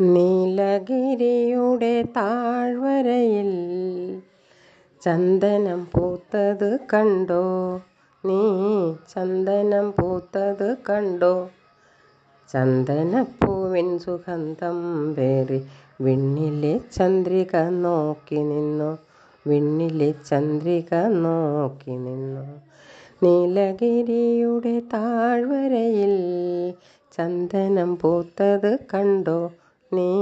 നീലഗിരിയുടെ താഴ്വരയിൽ ചന്ദനം പൂത്തത് കണ്ടോ? നീ ചന്ദനം പൂത്തത് കണ്ടോ? ചന്ദനപ്പൂവിൻ സുഗന്ധം വേറി വിണ്ണിലെ ചന്ദ്രിക നോക്കി നിന്നു. വിണ്ണിലെ ചന്ദ്രിക നോക്കി നിന്നു. നീലഗിരിയുടെ താഴ്വരയിൽ ചന്ദനം പൂത്തത് കണ്ടോ? നീ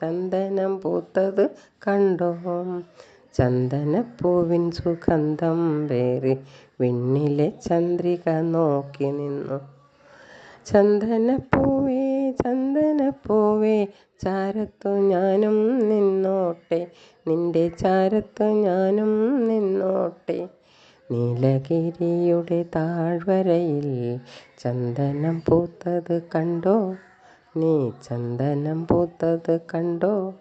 ചന്ദനം പൂത്തത് കണ്ടോ. ചന്ദനപ്പൂവിൻ സുഗന്ധം വേറി വിണ്ണിലെ ചന്ദ്രിക നോക്കി നിന്നു. ചന്ദനപ്പൂവേ ചന്ദനപ്പൂവേ ചാരത്തു ഞാനും നിന്നോട്ടെ. നിന്റെ ചാരത്തു ഞാനും നിന്നോട്ടെ. നീലഗിരിയുടെ താഴ്വരയിൽ ചന്ദനം പൂത്തത് കണ്ടോ? നീ ചന്ദനം പൂത്തത് കണ്ടോ?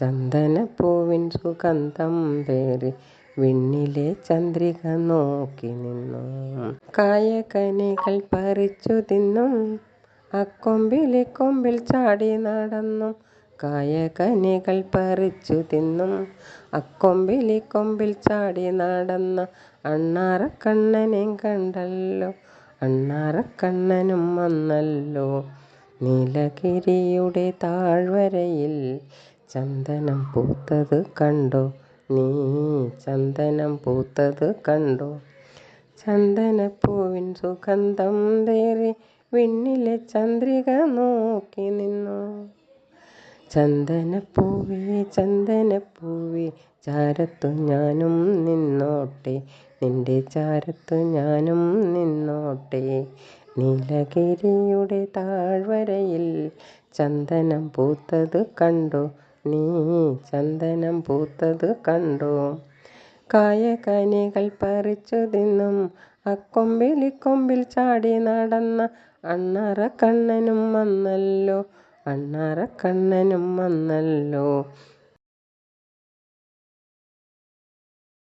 ചന്ദനപ്പൂവിൻ സുഗന്ധം പേറി വിണ്ണിലെ ചന്ദ്രിക നോക്കി നിന്നു. കായകനികൾ പറിച്ചു തിന്നും. അക്കൊമ്പിലെ കൊമ്പിൽ ചാടി നടന്നു. കായകനികൾ പറിച്ചു തിന്നും. അക്കൊമ്പിലെ കൊമ്പിൽ ചാടി നടന്ന അണ്ണാറക്കണ്ണനെ കണ്ടല്ലോ. അണ്ണാറക്കണ്ണനും വന്നല്ലോ. നീലഗിരിയുടെ താഴ്വരയിൽ ചന്ദനം പൂത്തത് കണ്ടോ? നീ ചന്ദനം പൂത്തത് കണ്ടോ? ചന്ദനപ്പൂവിൻ സുഗന്ധം തേറി വിണ്ണിലെ ചന്ദ്രിക നോക്കി നിന്നു. ചന്ദനപ്പൂവേ ചന്ദനപ്പൂവേ ചാരത്തു ഞാനും നിന്നോട്ടെ. നിന്റെ ചാരത്തു ഞാനും നിന്നോട്ടെ. നീലഗിരിയുടെ താഴ്വരയിൽ ചന്ദനം പൂത്തത് കണ്ടോ. നീ ചന്ദനം പൂത്തത് കണ്ടോ. കായകനികൾ പറിച്ചു തിന്നും. അക്കൊമ്പിലിക്കൊമ്പിൽ ചാടി നടന്ന അണ്ണറക്കണ്ണനും വന്നല്ലോ. അണ്ണറക്കണ്ണനും വന്നല്ലോ.